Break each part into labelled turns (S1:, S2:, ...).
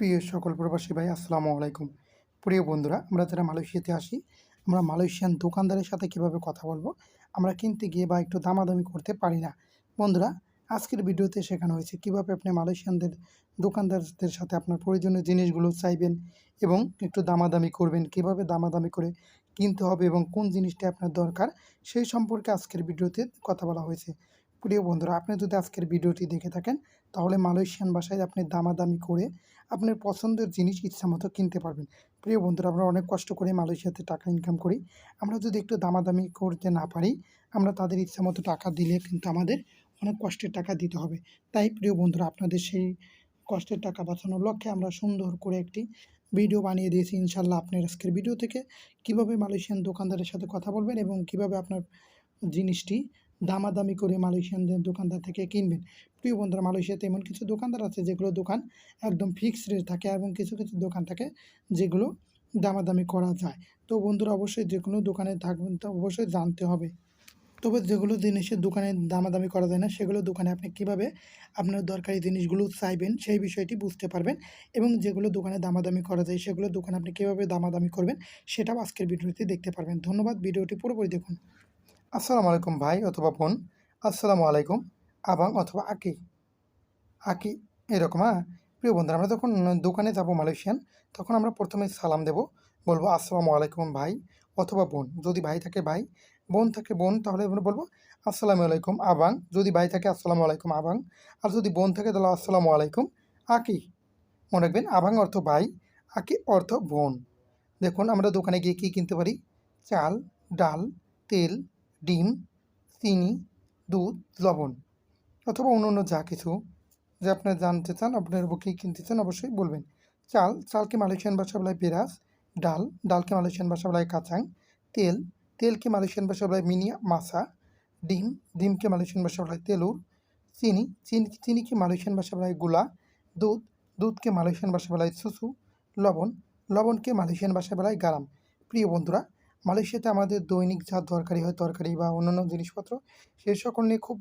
S1: প্রিয় সকল প্রবাসী ভাই, আসসালামু আলাইকুম। প্রিয় বন্ধুরা, আমরা যারা মালয়েশিয়াতে আসি আমরা মালয়েশিয়ান দোকানদারের সাথে কীভাবে কথা বলব, আমরা কিনতে গিয়ে বা একটু দামাদামি করতে পারি না। বন্ধুরা, আজকের ভিডিওতে শেখানো হয়েছে কীভাবে আপনি মালয়েশিয়ানদের দোকানদারদের সাথে আপনার প্রয়োজনীয় জিনিসগুলো চাইবেন এবং একটু দামাদামি করবেন, কীভাবে দামাদামি করে কিনতে হবে এবং কোন জিনিসটা আপনার দরকার, সেই সম্পর্কে আজকের ভিডিওতে কথা বলা হয়েছে। প্রিয় বন্ধুরা, আপনি যদি আজকের ভিডিওটি দেখে থাকেন, তাহলে মালয়েশিয়ান ভাষায় আপনি দামাদামি করে আপনার পছন্দের জিনিস ইচ্ছামতো কিনতে পারবেন। প্রিয় বন্ধুরা, আমরা অনেক কষ্ট করে মালয়েশিয়াতে টাকা ইনকাম করি। আমরা যদি একটু দামাদামি করতে না পারি, আমরা তাদের ইচ্ছামতো টাকা দিলে কিন্তু আমাদের অনেক কষ্টের টাকা দিতে হবে। তাই প্রিয় বন্ধুরা, আপনাদের সেই কষ্টের টাকা বাঁচানোর লক্ষ্যে আমরা সুন্দর করে একটি ভিডিও বানিয়ে দিয়েছি। ইনশাল্লাহ আপনার আজকের ভিডিও থেকে কীভাবে মালয়েশিয়ান দোকানদারের সাথে কথা বলবেন এবং কীভাবে আপনার জিনিসটি দামাদামি করে মালয়েশিয়ানদের দোকানদার থেকে কিনবেন। প্রিয় বন্ধুরা, মালয়েশিয়াতে এমন কিছু দোকানদার আছে যেগুলো দোকান একদম ফিক্সড রেট থাকে এবং কিছু কিছু দোকান থাকে যেগুলো দামাদামি করা যায়। তো বন্ধুরা, অবশ্যই যে কোনো দোকানে থাকবেন তো অবশ্যই জানতে হবে। তবে যেগুলো জিনিসের দোকানে দামাদামি করা যায় না, সেগুলো দোকানে আপনি কীভাবে আপনার দরকারি জিনিসগুলো চাইবেন সেই বিষয়টি বুঝতে পারবেন এবং যেগুলো দোকানে দামাদামি করা যায়, সেগুলো দোকানে আপনি কীভাবে দামাদামি করবেন সেটাও আজকের ভিডিওতে দেখতে পারবেন। ধন্যবাদ, ভিডিওটি পুরোপুরি দেখুন। আসসালামু আলাইকুম ভাই অথবা বোন, আসসালামু আলাইকুম, আবাং অথবা আকি। আকি এরকম হ্যাঁ? প্রিয় বন্ধুরা, আমরা যখন দোকানে যাব মালয়েশিয়ান, তখন আমরা প্রথমে সালাম দেব, বলব আসসালামু আলাইকুম ভাই অথবা বোন। যদি ভাই থাকে ভাই, বোন থাকে বোন, তাহলে আমরা বলব আসসালামু আলাইকুম, আবাং। যদি ভাই থাকে আসসালামু আলাইকুম, আবাং। আর যদি বোন থাকে, তাহলে আসসালামু আলাইকুম, আকি। মনে রাখবেন, আবাং অর্থ ভাই, আকি অর্থ বোন। দেখুন, আমরা দোকানে গিয়ে কী কিনতে পারি? চাল, ডাল, তেল ডিম, চিনি, দুধ, লবণ অথবা অন্য অন্য যা কিছু যে আপনার জানতে চান, আপনার কী কিনতে চান, অবশ্যই বলবেন। চাল, চালকে মালয়েশিয়ান ভাষা বলা হয় বেরাস ডাল, ডালকে মালয়েশিয়ান ভাষা বলায় কাঁচাং, তেল, তেলকে মালয়েশিয়ান ভাষা বলায় মিনিয়া মাসা ডিম, ডিমকে মালয়েশিয়ান ভাষা বলায় তেলুর, চিনি চিনি, চিনিকে মালয়েশিয়ান ভাষা বলা হয়গুলা, দুধ, দুধকে মালয়েশিয়ান ভাষা বলায় সুসু, লবণ, লবণকে মালয়েশিয়ান ভাষায় বলা হয় গারাম। প্রিয় বন্ধুরা মালয়েশিয়াতে আমাদের দৈনিক যা দরকারি হয় তরকারি বা অন্যান্য জিনিসপত্র, সেই সকল নিয়ে খুব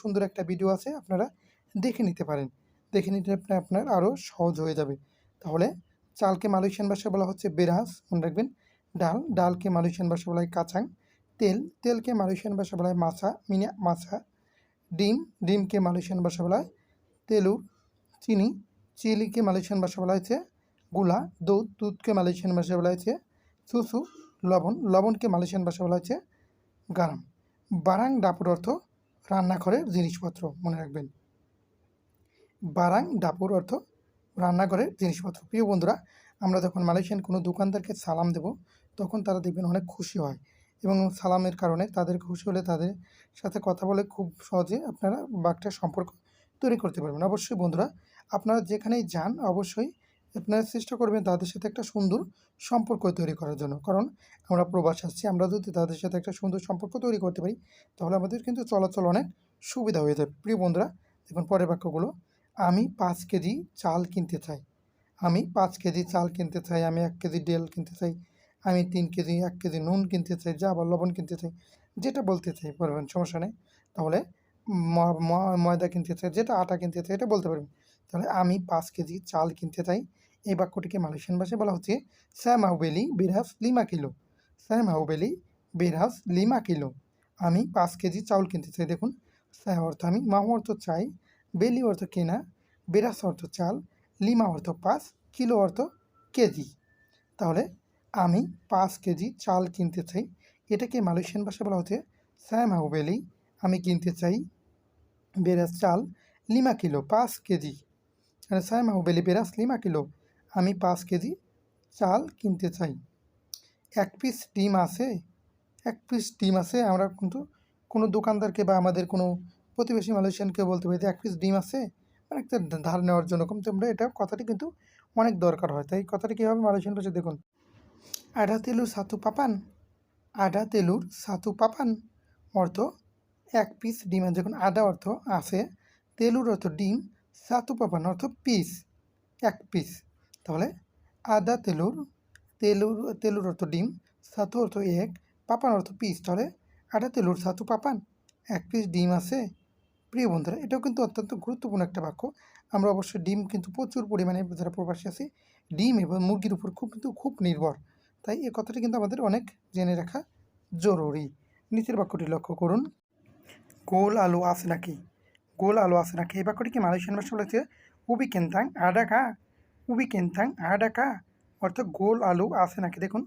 S1: সুন্দর একটা ভিডিও আছে, আপনারা দেখে নিতে পারেন। দেখে নিতে আপনি, আপনার আরও সহজ হয়ে যাবে। তাহলে চালকে মালয়েশিয়ান ভাষায় বলা হচ্ছে বেরাস মনে রাখবেন। ডাল, ডালকে মালয়েশিয়ান ভাষা বলা হয় কাঁচাং। তেল, তেলকে মালয়েশিয়ান ভাষা বলা হয় মাছা মিনিয়া মাছা। ডিম, ডিমকে মালয়েশিয়ান ভাষা বলা হয় তেলু চিনি, চিলিকে মালয়েশিয়ান ভাষা বলা হয়েছে গুলা। দুধ, দুধকে মালয়েশিয়ান ভাষা বলা হয়েছে সুসু লবণ, লবণকে মালয়েশিয়ান ভাষা বলা হচ্ছে গারাম। বারাং ডাপুর অর্থ রান্নাঘরের জিনিসপত্র, মনে রাখবেন। বারাং ডাপুর অর্থ রান্নাঘরের জিনিসপত্র। প্রিয় বন্ধুরা, আমরা যখন মালয়েশিয়ান কোনো দোকানদারকে সালাম দেব, তখন তারা দেখবেন অনেক খুশি হয় এবং সালামের কারণে তাদের খুশি হলে তাদের সাথে কথা বলে খুব সহজে আপনারা বাঘটা সম্পর্ক তৈরি করতে পারবেন। অবশ্যই বন্ধুরা, আপনারা যেখানেই যান, অবশ্যই আপনারা চেষ্টা করবেন তাদের সাথে একটা সুন্দর সম্পর্ক তৈরি করার জন্য। কারণ আমরা প্রবাস আসছি আমরা যদি তাদের সাথে একটা সুন্দর সম্পর্ক তৈরি করতে পারি, তাহলে আমাদের কিন্তু চলাচল অনেক সুবিধা হয়ে যাবে প্রিয় বন্ধুরা, দেখুন পরের বাক্যগুলো। আমি পাঁচ কেজি চাল কিনতে চাই। আমি পাঁচ কেজি চাল কিনতে চাই, আমি এক কেজি ডেল কিনতে চাই, আমি তিন কেজি, এক কেজি নুন কিনতে চাই, যা আবার লবণ কিনতে চাই, যেটা বলতে চাই পারবেন সমস্যা নেই। তাহলে ময়দা কিনতে চাই, যেটা আটা কিনতে চাই, এটা বলতে পারবেন। তাহলে আমি পাঁচ কেজি চাল কিনতে চাই এই বাক্যটিকে মালয়েশিয়ান ভাষায় বলা হচ্ছে স্যাম আউবেলি বিরাস লিমা কিলো। স্যাম আউবেলি বিরাস লিমা কিলো। আমি পাঁচ কেজি চাউল কিনতে চাই, দেখুন। স্যা অর্থ আমি, মাহু অর্থ চাই, বেলি অর্থ কেনা, বিরাস অর্থ চাল, লিমা অর্থ পাঁচ, কিলো অর্থ কেজি। তাহলে আমি পাঁচ কেজি চাল কিনতে চাই, এটাকে মালয়েশিয়ান ভাষায় বলা হচ্ছে স্যাম আউবেলি আমি কিনতে চাই বেরাস চাল, লিমা কিলো, পাঁচ কেজি। স্যাম আউবেলি বেরাস, লিমা কিলো। আমি পাঁচ কেজি চাল কিনতে চাই। এক পিস ডিম আছে, এক পিস ডিম আছে, আমরা কিন্তু কোনো দোকানদারকে বা আমাদের কোনো প্রতিবেশী মালয়েশিয়ানকে বলতে পারি যে এক পিস ডিম আছে মানে একটা ধার নেওয়ার জন্য। কিন্তু আমরা এটা কথাটি কিন্তু অনেক দরকার হয়। তাই কথাটি কীভাবে মালয়েশিয়ান ভাষায় দেখুন। আডা তেলুর সাতু পাপান আডা তেলুর সাতু পাপান অর্থ এক পিস ডিম যখন আডা অর্থ আছে, তেলুর অর্থ ডিম, সাতু পাপান অর্থ পিস এক পিস তাহলে আদা, তেলুর তেলুর তেলুর অর্থ ডিম সাতু অর্থ এক, পাপান অর্থ পিস। তাহলে আটা তেলুর সাতু পাপান, এক পিস ডিম আছে। প্রিয় বন্ধুরা, এটাও কিন্তু অত্যন্ত গুরুত্বপূর্ণ একটা বাক্য। আমরা অবশ্যই ডিম কিন্তু প্রচুর পরিমাণে যারা প্রবাসী আছি, ডিম এবং মুরগির উপর খুব কিন্তু খুব নির্ভর। তাই এ কথাটি কিন্তু আমাদের অনেক জেনে রাখা জরুরি। নিচের বাক্যটি লক্ষ্য করুন। গোল আলু আছে নাকি? গোল আলু আছে নাকি? এই বাক্যটি কি মালয়েশিয়ান ভাষা বলেছে উবি কেন্তাং আডাকা উবি কেন্তাং আডাকা অর্থ গোল আলু আছে নাকি? দেখুন,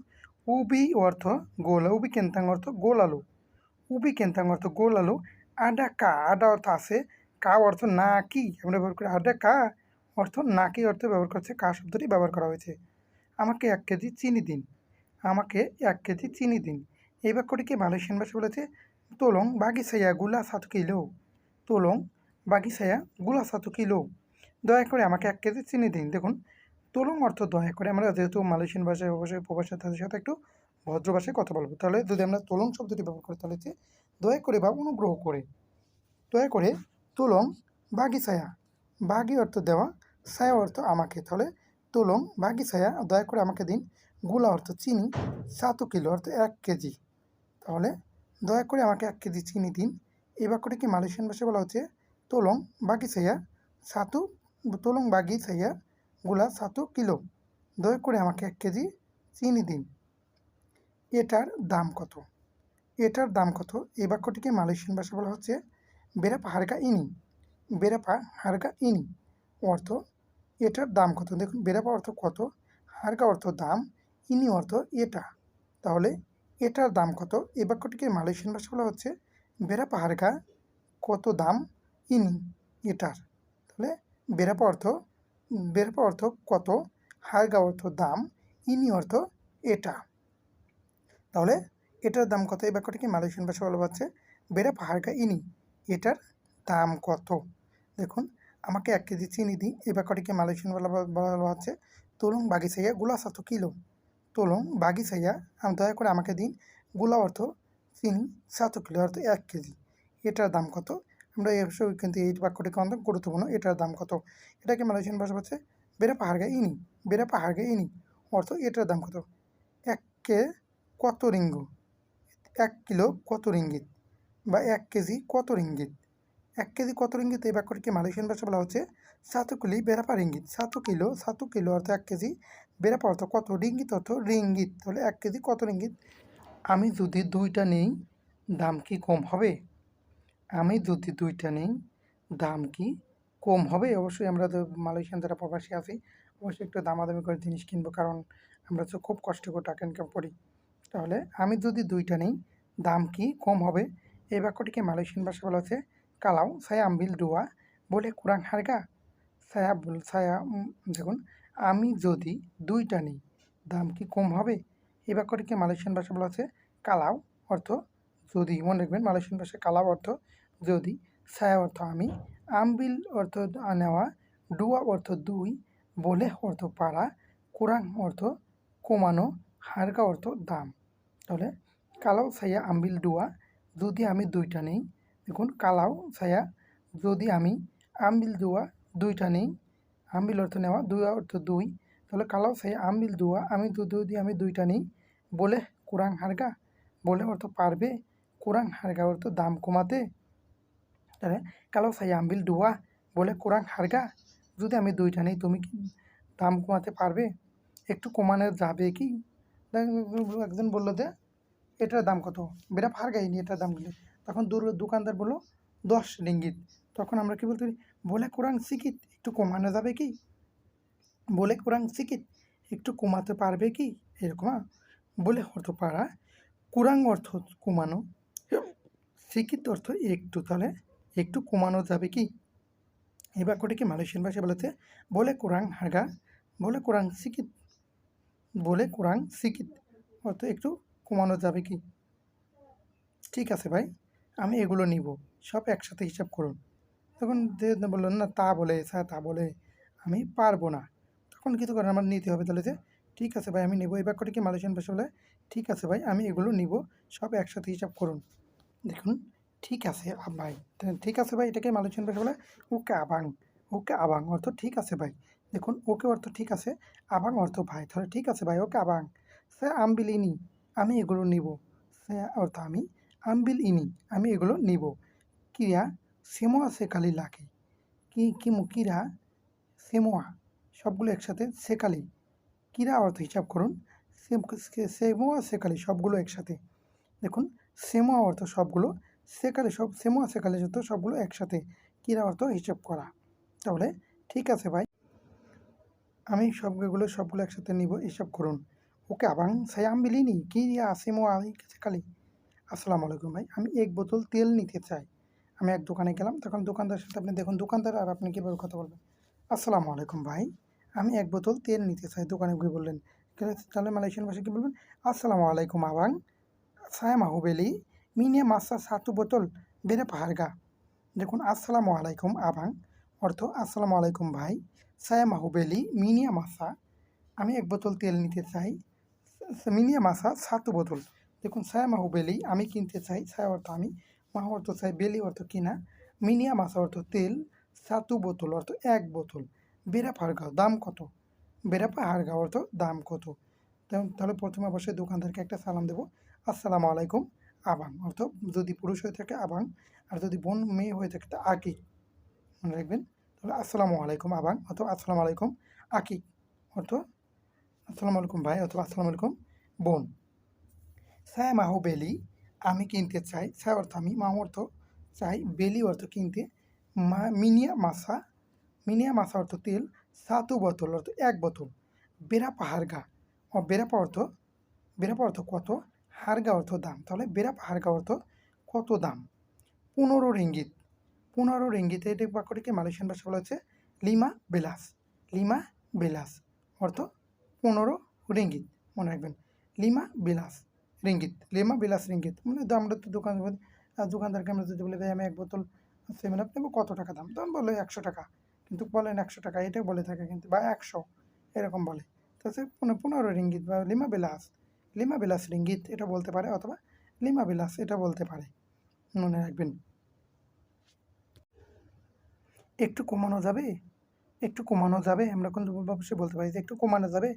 S1: উবি অর্থ গোল উবি কেন্তাং অর্থ গোল আলু, উবি কেন্তাং অর্থ গোল আলু আডা কা আডা অর্থ আছে কা অর্থ না কি আমরা ব্যবহার করি আডা কা অর্থ না কি অর্থে ব্যবহার করছে কা শব্দটি ব্যবহার করা হয়েছে। আমাকে এক কেজি চিনি দিন, আমাকে এক কেজি চিনি দিন। এই বাক্যটিকে মালয়েশিয়ান ভাষা বলেছে? তোলং বাগিসাইয়া গুলা সাত কিলো, তোলং বাগিসাইয়া গুলা সাত কিলো। দয়া করে আমাকে এক কেজি চিনি দিন। দেখুন তোলং অর্থ দয়া করে আমরা যেহেতু মালয়েশিয়ান ভাষায় অবশ্যই প্রবাসী তাদের সাথে একটু ভদ্র ভাষায় কথা বলব। তাহলে যদি আমরা তোলং শব্দটি ব্যবহার করি, তাহলে দয়া করে বা অনুগ্রহ করে, দয়া করে তোলং বাগিসায়া বাগি অর্থ দেওয়া সায়া অর্থ আমাকে। তাহলে তোলং বাগিসায়া দয়া করে আমাকে দিন। গুলা অর্থ চিনি, সাতু কিলো অর্থ এক কেজি। তাহলে দয়া করে আমাকে এক কেজি চিনি দিন। এই বাক্যটিকে মালয়েশিয়ান ভাষায় বলা হচ্ছে? তোলং বাগি সাইয়া সাতু, তোলং বাগি সাইয়া গুলা সাতু কিলো। দয়া করে আমাকে এক কেজি চিনি দিন। এটার দাম কত? এটার দাম কত? এই বাক্যটিকে মালয়েশিয়ান ভাষায় বলা হচ্ছে বেরাপা হারগা ইনি। বেরাপা হারগা ইনি। অর্থ, এটার দাম কত? দেখুন, বেরাপা অর্থ কত? হারগা অর্থ দাম, ইনি অর্থ এটা। তাহলে এটার দাম কত? এই বাক্যটিকে মালয়েশিয়ান ভাষা বলা হচ্ছে বেরাপা হারগা কত দাম ইনি? এটার। তাহলে বেরাপা অর্থ বেরাপা অর্থ কত? হারগা অর্থ দাম, ইনি অর্থ এটা। তাহলে এটার দাম কত? এই বাক্যটিকে মালয়েশিয়ান ভাষা বলা হচ্ছে? বেরাপা হারগা ইনি, এটার দাম কত? দেখুন, আমাকে এক কেজি চিনি দিই এই বাক্যটিকে মালয়েশিয়ান বলা বলা হচ্ছে তরুণ বাগিসাইয়া গুলা সাত কিলো। তোলং বাগিসাইয়া আম- দয়া করে আমাকে দিন। গুলা অর্থ চিনি সাত কিলো, অর্থ এক কেজি। এটার দাম কত? আমরা অবশ্যই কিন্তু এই বাক্যটিকে অনেক গুরুত্বপূর্ণ এটার দাম কত? এটাকে মালয়েশিয়ান ভাষা হচ্ছে বেড়া পাহাড়গা ইনি। বেড়া পাহাড়গা ইনি। অর্থ এটার দাম কত? এক কে কত রিঙ্গু? এক কিলো কত রিঙ্গিত? বা এক কেজি কত রিঙ্গিত? এক কেজি কত রিঙ্গিত? এই বাক্যটিকে মালয়েশিয়ান ভাষা বলা হচ্ছে সাতু কিলি বেড়াপা রিঙ্গিত। সাতু কিলো সাতু কিলো অর্থ এক কেজি। বেড়াপা অর্থ কত? রিঙ্গিত অর্থ রিঙ্গিত। তাহলে এক কেজি কত রিঙ্গিত? আমি যদি দুইটা নেই, দাম কি কম হবে? আমি যদি দুইটা নেই, দাম কি কম হবে? অবশ্যই আমরা তো মালয়েশিয়ান যারা প্রবাসী আছি, অবশ্যই একটু দামাদামি করে জিনিস কিনবো, কারণ আমরা তো খুব কষ্ট করে টাকা ইনকাম করি। তাহলে আমি যদি দুইটা নেই, দাম কি কম হবে? এই বাক্যটিকে মালয়েশিয়ান ভাষা বলা হচ্ছে কালাও সায়া আম্বিল ডুয়া বলে কুরাং হারগা সায়া সায়া দেখুন, আমি যদি দুইটা নিই, দাম কি কম হবে? এই বাক্যটিকে মালয়েশিয়ান ভাষা বলা হচ্ছে কালাও অর্থ যদি, মনে রাখবেন মালয়েশিয়ান ভাষায় কালাও অর্থ যদি, ছায়া অর্থ আমি, আমবিল অর্থ নেওয়া, ডুয়া অর্থ দুই, বলে অর্থ পাড়া কোরআন অর্থ কমানো হারকা অর্থ দাম। তাহলে কালাও, ছায়া, আমবিল, ডুয়া, যদি আমি দুইটা নেই, দেখুন কালাও, ছায়া, যদি আমি আম্বিল দুয়া দুইটা নেই, আমবিল অর্থ নেওয়া দুয়া অর্থ দুই, তাহলে কালাও, ছায়া, আমবিল দুয়া আমি যদি আমি দুইটা নেই, বলে কোরআন হারগা, বলে অর্থ পারবে কোরআন হারগা অর্থ দাম কমাতে। তাহলে কালো সাই আম্বিল ডুয়া বলে কোরআন হারগা যদি আমি দুইটা নেই, তুমি কি দাম কমাতে পারবে? একটু কমানো যাবে কি? একজন বলল যে, এটার দাম কত? বেটা ফারগাইনি এটার দাম বলে তখন দূর, দোকানদার বলল, দশ রিঙ্গিত। তখন আমরা কি বলতে পারি? বলে কোরআন শিখিত, একটু কমানো যাবে কি? বলে কোরআন শিখিত, একটু কমাতে পারবে কি? এরকম হ্যাঁ? বলে অর্থ পারা। কোরআন অর্থ কমানো। শিক্ষিত অর্থ একটু তাহলে একটু কমানো যাবে কি? এই বাক্যটিকে মালয়েশিয়ান ভাষায় বলেছে, বলে কোরআন হাগা বলে কোরআন শিক্ষিত বলে কোরআন শিক্ষিত অর্থ একটু কমানো যাবে কি? ঠিক আছে ভাই, আমি এগুলো নিব, সব একসাথে হিসাব করুন। তখন যে বললেন না, তা বলে, স্যার, তা বলে আমি পারব না। তখন কিছু করেন আমার নিতে হবে তাহলে যে, ঠিক আছে ভাই, আমি নেব। এই বাক্যটিকে মালয়েশিয়ান ভাষা বলে ঠিক আছে ভাই, আমি এগুলো নিব, সব একসাথে হিসাব করুন। দেখুন, ঠিক আছে ভাই ঠিক আছে ভাই, এটাকে মালয়েশিয়ান ভাষা বলে ওকে আবাং ওকে আবাং অর্থ ঠিক আছে ভাই। দেখুন ওকে অর্থ ঠিক আছে, আবাং অর্থ ভাই তাহলে ঠিক আছে ভাই ওকে আবাং। সে আমবিল ইনি আমি এগুলো নিব। সে অর্থ আমি আমবিল ইনি আমি এগুলো নিব। ক্রিয়া সেমোয়া আছে কালি লাকে। কি কি ক্রিয়া সেমোয়া, সবগুলো একসাথে সেকালি। কিরা অর্থ হিসাব করুন সেমোয়া সেকালি সবগুলো একসাথে। দেখুন সেমোয়া অর্থ সবগুলো, সেকালি সব সেমোয়া সেকালি যত সবগুলো একসাথে। কিরা অর্থ হিসাব করা। তাহলে ঠিক আছে ভাই। আমি সবগুলো সবগুলো একসাথে নিব, হিসাব করুন। ওকে, আবাং সাই আমি বিলিনি কি রিয়া সেমোয়া সেকালি আসসালামু আলাইকুম ভাই। আমি এক বোতল তেল নিতে চাই। আমি এক দোকানে গেলাম, তখন দোকানদার সাথে আপনি দেখুন, দোকানদার আর আপনি কীভাবে কথা বলবেন। আসসালামু আলাইকুম ভাই। আমি এক বোতল তেল নিতে চাই, দোকানে গিয়ে বললেন তাহলে মালয়েশিয়ান ভাষায় কী বলবেন? আসসালামু আলাইকুম, আবাং। saya mau beli mini masa বোতল berapa harga দেখুন, আসসালামু আলাইকুম, আবাং। অর্থ, আসসালামু আলাইকুম, ভাই। saya mau মিনিয়া মাসা। আমি এক বোতল তেল নিতে চাই। মিনিয়া মাসা সাতু বোতল। দেখুন mau beli আমি কিনতে চাই। saya অর্থ আমি মাহ অর্থ চাই, বেলি অর্থ কিনা। মিনিয়া মাসা অর্থ তেল, সাতু বোতল অর্থ এক বোতল। বেড়া হারগাও দাম কত? বেরাপা হারগাও অর্থ দাম কত? তাহলে প্রথমে অবশ্যই দোকানদারকে একটা সালাম দেবো। আসসালামু আলাইকুম, আবাং। অর্থ যদি পুরুষ হয়ে থাকে, আবাং। আর যদি বোন, মেয়ে হয়ে থাকে, তা আকি। মনে রাখবেন? তাহলে আসসালামু আলাইকুম, আবাং। অথবা আসসালামু আলাইকুম, আকি। অর্থ আসসালামু আলাইকুম, ভাই। অথবা আসসালামু আলাইকুম, বোন। সায় মাহু বেলি। আমি কিনতে চাই সায় অর্থ আমি, মাহু অর্থ চাই। বেলি অর্থ কিনতে। মা, মিনিয়া মাসা মিনিয়া মাসা অর্থ তেল। সাতু বোতল অর্থ এক বোতল। বেরাপা হারগা ও বেরাপা অর্থ বেরাপা অর্থ কত? হারগা অর্থ দাম। তাহলে বেরাপ হারগা অর্থ কত দাম? পনেরো রিঙ্গিত। পনেরো রিঙ্গিতে এটা বাক্যটিকে মালয়েশিয়ান ভাষা বলা হচ্ছে লিমা বেলাস। লিমা বেলাস অর্থ পনেরো রিঙ্গিত। মনে রাখবেন। লিমা বিলাস রিঙ্গিত। লিমা বিলাস রিঙ্গিত। মানে আমরা তো দোকান, দোকানদারকে আমরা যদি বলে দেয় আমি এক বোতল সেভেন আপ নেব, কত টাকা দাম? তখন বলে একশো টাকা। কিন্তু বলেন একশো টাকা এটাই বলে থাকে কিন্তু, বা একশো, এরকম বলে। তো সে পনেরো রিঙ্গিত, বা লিমা বিলাস লিমা বিলাস রিঙ্গিত এটা বলতে পারে অথবা লিমা বিলাস এটা বলতে পারে। মনে রাখবেন। একটু কমানো যাবে, একটু কমানো যাবে, আমরা কিন্তু অবশ্যই বলতে পারি যে একটু কমানো যাবে।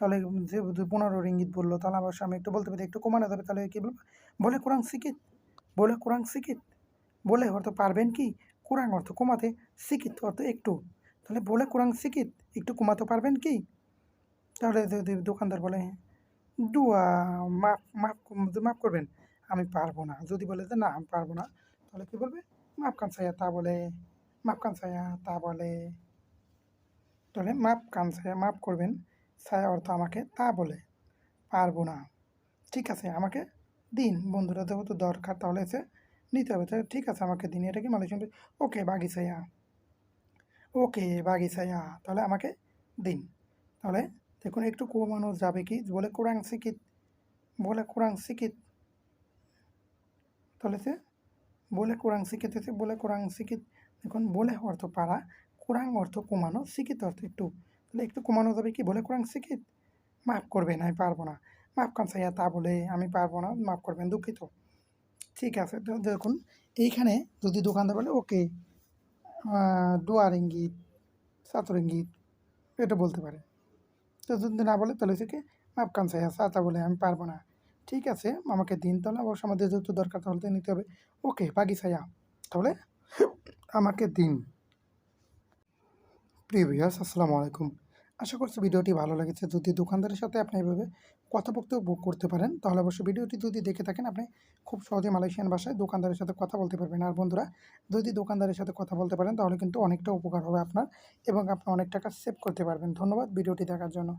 S1: তাহলে যে পনেরো রিঙ্গিত বলল, তাহলে আবার আমি একটু বলতে পারি একটু কমানো যাবে, তাহলে কী বলব? বলে কোরআন শিখিত, বলে কোরআন শিখিত, বলে হয়তো পারবেন কি? কোরআন অর্থ কমাতে শিখিত, অর্থ একটু। তাহলে বলে কোরআন শিখিত, একটু কমাতে পারবেন কি? তাহলে দোকানদার বলে, দুয়া, মাফ মাফ মাফ করবেন। আমি পারব না। যদি বলে যে, না, আমি পারব না, তাহলে কী বলবে? মাফ কান সায়া তা বলে, মাফ কান সায়া তা বলে। তাহলে মাপ কান সায়া মাফ করবেন সায়া অর্থ আমাকে তা বলে, পারব না। ঠিক আছে, আমাকে দিন। বন্ধুরা, যেহেতু দরকার, তাহলে এসে নিতে হবে, তাহলে ঠিক আছে আমাকে দিন, এটা কি মালয়েশিয়ান ওকে, বাগি সায়া ওকে, বাগি সায়া তাহলে আমাকে দিন। তাহলে দেখুন, একটু কমানো যাবে কি? বলে কোরআন শিখিত বলে কোরআন শিখিত তাহলে সে বলে কোরআন শিখিতেছে বলে কোরআন শিখিত দেখুন, বলে অর্থ পারা কোরআন অর্থ কমানো শিখিত অর্থ একটু। তাহলে একটু কমানো যাবে কি? বলে কোরআন শিখিত মাফ করবেন, আমি পারব না। মাফ কান সাইয়া, তা বলে আমি পারব না, মাফ করবেন, দুঃখিত। ঠিক আছে দেখুন, এইখানে যদি দোকানদার বলে, ওকে দুয়ার ইঙ্গিত, সাতর ইঙ্গিত, এটা বলতে পারে। তো যদি না বলে, তাহলে থেকে মাপ সাইয়া, সাতা বলে আমি পারব না। ঠিক আছে, আমাকে দিন তাহলে অবশ্য আমাদের যেহেতু দরকার, তাহলে তো নিতে হবে। ওকে, বাগি সাইয়া, তাহলে আমাকে দিন। প্রিয় ভিউয়ার্স, আসসালামু আলাইকুম। আশা করছি ভিডিওটি ভালো লেগেছে। যদি দোকানদারের সাথে আপনি এভাবে বুক করতে পারেন। তাহলে অবশ্যই ভিডিওটি যদি দেখে থাকেন, আপনি খুব সহজে মালয়েশিয়ান ভাষায় দোকানদারের সাথে কথা বলতে পারবেন। আর বন্ধুরা, যদি দোকানদারের সাথে কথা বলতে পারেন, তাহলে কিন্তু অনেকটা উপকার হবে আপনার এবং আপনি অনেক টাকা সেভ করতে পারবেন। ধন্যবাদ ভিডিওটি দেখার জন্য।